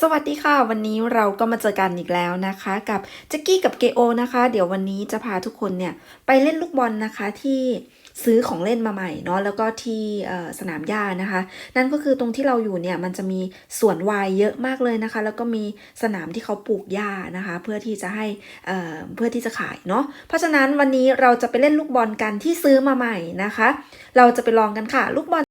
สวัสดีค่ะ วันนี้เราก็มาเจอกันอีกแล้วนะคะ กับแจ็กกี้กับเกโอนะคะ เดี๋ยววันนี้จะพาทุกคนเนี่ยไปเล่นลูกบอลนะคะที่ซื้อของเล่นมาใหม่เนาะแล้วก็ที่สนามหญ้านะคะ นั่นก็คือตรงที่เราอยู่เนี่ยมันจะมีสวนวายเยอะมากเลยนะคะ แล้วก็มีสนามที่เขาปลูกหญ้านะคะ เพื่อที่จะให้เเพื่อที่จะขายเนาะเพราะฉะนั้นวันนี้เราจะไปเล่นลูกบอลกันที่ซื้อมาใหม่นะคะ เราจะไปลองกันค่ะ ลูกบอล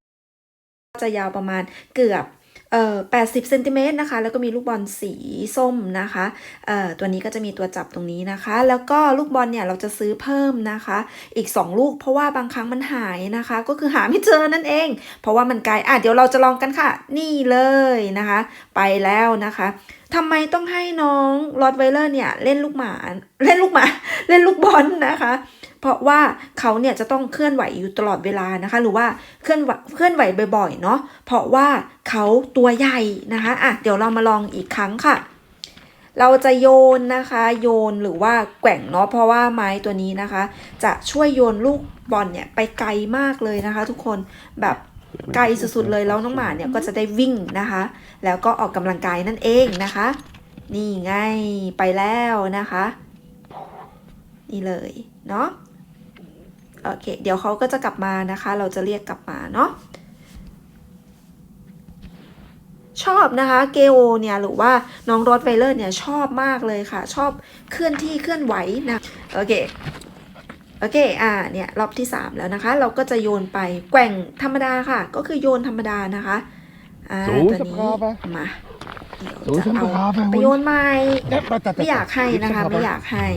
จะยาวประมาณเกือบ เอ่อ80เซนติเมตรนะคะ แล้วก็มีลูกบอลสีส้มนะคะเอ่อตัวนี้ก็จะมีตัวจับตรงนี้นะคะ แล้วก็ลูกบอลเนี่ยเราจะซื้อเพิ่มนะคะ อีก 2 ลูก เพราะว่าบางครั้งมันหายนะคะ ก็คือหาไม่เจอนั่นเอง เพราะว่ามันไกลอะเดี๋ยวเราจะลองกันค่ะ นี่เลยนะคะ ไปแล้วนะคะทำไมต้องให้น้องลอดไวเลอร์เนี่ยเล่นลูกหมาเล่นลูกหมา เล่นลูกบอลนะคะ เพราะว่าเขาเนี่ยจะต้องเคลื่อนไหวอยู่ตลอดเวลานะคะ หรือว่าเคลื่อนเคลื่อนไหวบ่อยๆเนาะเพราะว่าเขาตัวใหญ่นะคะอะเดี๋ยวเรามาลองอีกครั้งค่ะ เราจะโยนนะคะโยนหรือว่าแกว่งเนาะเพราะว่าไม้ตัวนี้นะคะ จะช่วยโยนลูกบอลเนี่ยไปไกลมากเลยนะคะ ทุกคนแบบไกลสุดๆเลยแล้วน้องหมาเนี่ยก็จะได้วิ่งนะคะ แล้วก็ออกกำลังกายนั่นเองนะคะ นี่ไงไปแล้วนะคะ นี่เลยเนาะ โอเค เดี๋ยวเขาก็จะกลับมานะคะ เราจะเรียกกลับมาเนาะชอบนะคะเกโอเนี่ยหรือว่าน้องรถไวเลอร์เนี่ยชอบมากเลยค่ะ ชอบเคลื่อนที่เคลื่อนไหวนะโอเคโอเค อ่า เนี่ย รอบที่ 3 แล้วนะคะ เราก็จะโยนไปแกว่งธรรมดาค่ะ ก็คือโยนธรรมดานะคะ อ่าสูตัวจะนี้พาไปมาเดี๋ยวสูจะจะเอาพาไปไปโยนใหม่ไม่ไม่อยากให้นะคะ ไม่อยากให้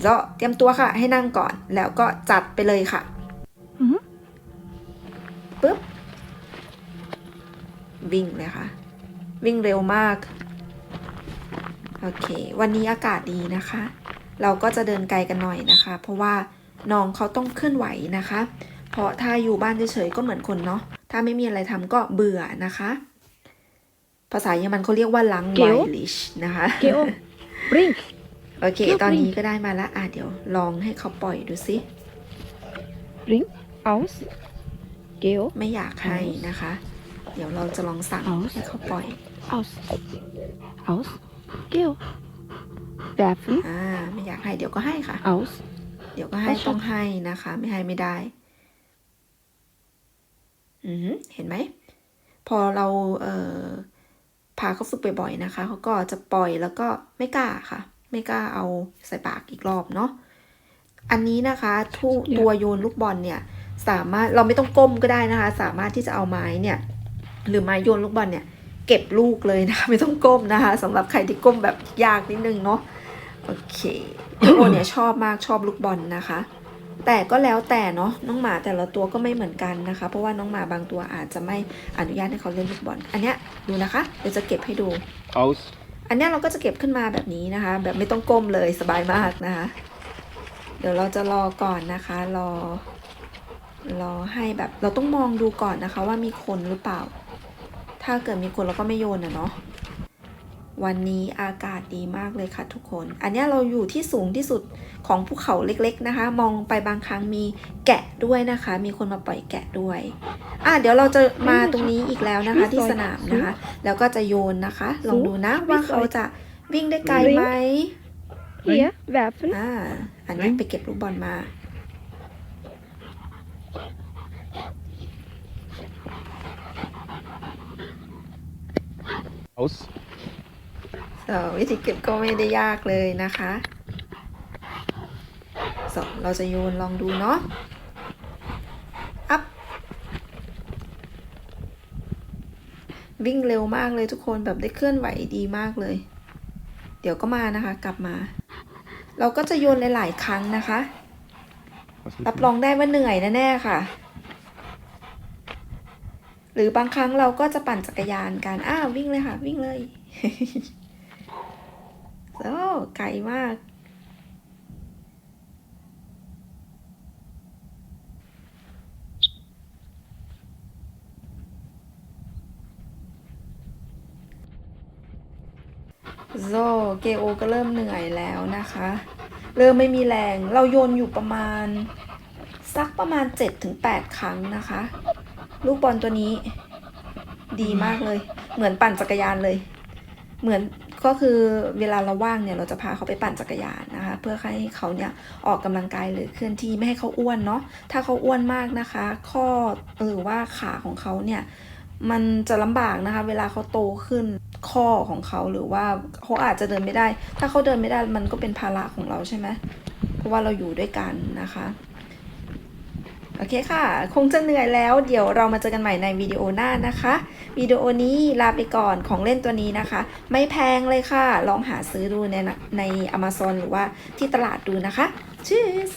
น้อยเจาะเตรียมตัวค่ะ ให้นั่งก่อน แล้วก็จัดไปเลยค่ะอือฮึปึ๊บ วิ่งเลยค่ะ วิ่งเร็วมาก โอเค วันนี้อากาศดีนะคะ เราก็จะเดินไกลกันหน่อยนะคะ เพราะว่าน้องเขาต้องเคลื่อนไหวนะคะ เพราะถ้าอยู่บ้านเฉยๆก็เหมือนคนเนาะ ถ้าไม่มีอะไรทำก็เบื่อนะคะ ภาษาเยอรมันเขาเรียกว่าลังไวลิชนะคะ เกโอ bring โอเคเที่ยวตอนปริงนี้ก็ได้มาแล้วอะเดี๋ยวลองให้เขาปล่อยดูสิ bring aus เกโอไม่อยากให้นะคะ เดี๋ยวเราจะลองสั่งเอาให้เขาปล่อย aus aus เกโอ werfen อ่าไม่อยากให้เดี๋ยวก็ให้ค่ะ aus เดี๋ยวก็ให้เอาชอบต้องให้นะคะ ไม่ให้ไม่ได้อือหือเห็นไหม พอเราเอ่อพาเขาฝึกบ่อยๆนะคะเขาก็จะปล่อยแล้วก็ไม่กล้าค่ะ ไม่กล้าเอาใส่ปากอีกรอบเนาะอันนี้นะคะทุกตัวโยนลูกบอลเนี่ยสามารถเราไม่ต้องก้มก็ได้นะคะ สามารถที่จะเอาไม้เนี่ยหรือไม้โยนลูกบอลเนี่ยเก็บลูกเลยนะคะไม่ต้องก้มนะคะสำหรับใครที่ก้มแบบยากนิดนึงเนาะโอเคโอเนี่ยชอบมากชอบลูกบอลนะคะ แต่ก็แล้วแต่เนาะน้องหมาแต่ละตัวก็ไม่เหมือนกันนะคะ เพราะว่าน้องหมาบางตัวอาจจะไม่อนุญาตให้เขาเล่นลูกบอล อันเนี้ยดูนะคะเดี๋ยวจะเก็บให้ดู aus อันนี้เราก็จะเก็บขึ้นมาแบบนี้นะคะ แบบไม่ต้องก้มเลยสบายมากนะคะ เดี๋ยวเราจะรอก่อนนะคะ รอ รอให้แบบเราต้องมองดูก่อนนะคะ ว่ามีคนหรือเปล่า ถ้าเกิดมีคนเราก็ไม่โยนอะเนาะ วันนี้อากาศดีมากเลยค่ะทุกคน อันเนี้ยเราอยู่ที่สูงที่สุดของภูเขาเล็กๆนะคะ มองไปบางครั้งมีแกะด้วยนะคะ มีคนมาปล่อยแกะด้วย อะเดี๋ยวเราจะมาตรงนี้อีกแล้วนะคะ ที่สนามนะคะ แล้วก็จะโยนนะคะ ลองดูนะว่าเขาจะวิ่งได้ไกลไหม hier werfen อ่าอันนี้ไปเก็บลูกบอลมา aus so, วิธีเก็บก็ไม่ได้ยากเลยนะคะ so, เราจะโยนลองดูเนาะอัพวิ่งเร็วมากเลยทุกคนแบบได้เคลื่อนไหวดีมากเลย เดี๋ยวก็มานะคะ กลับมา เราก็จะโยนหลาย ๆ ครั้งนะคะ Was รับรองได้ว่าเหนื่อยแน่ๆค่ะ หรือบางครั้งเราก็จะปั่นจักรยานกันอ้าววิ่งเลยค่ะ วิ่งเลย โอ้ไกลมาก โซเกโอก็เริ่มเหนื่อยแล้วนะคะ เริ่มไม่มีแรง เราโยนอยู่ประมาณ สักประมาณ 7-8 ครั้งนะคะ ลูกบอลตัวนี้ ดีมากเลย เหมือนปั่นจักรยานเลย เหมือนก็คือเวลาเราว่างเนี่ยเราจะพาเขาไปปั่นจักรยานนะคะ เพื่อให้เขาเนี่ยออกกำลังกายหรือเคลื่อนที่ไม่ให้เขาอ้วนเนาะถ้าเขาอ้วนมากนะคะ ข้อหรือว่าขาของเขาเนี่ยมันจะลำบากนะคะ เวลาเขาโตขึ้นข้อของเขาหรือว่าเขาอาจจะเดินไม่ได้ ถ้าเขาเดินไม่ได้มันก็เป็นภาระของเราใช่ไหมเพราะว่าเราอยู่ด้วยกันนะคะ โอเคค่ะ คงจะเหนื่อยแล้ว เดี๋ยวเรามาเจอกันใหม่ในวิดีโอหน้านะคะ วิดีโอนี้ลาไปก่อนของเล่นตัวนี้นะคะ ไม่แพงเลยค่ะ ลองหาซื้อดูในใน Amazon หรือว่าที่ตลาดดูนะคะ Tschüss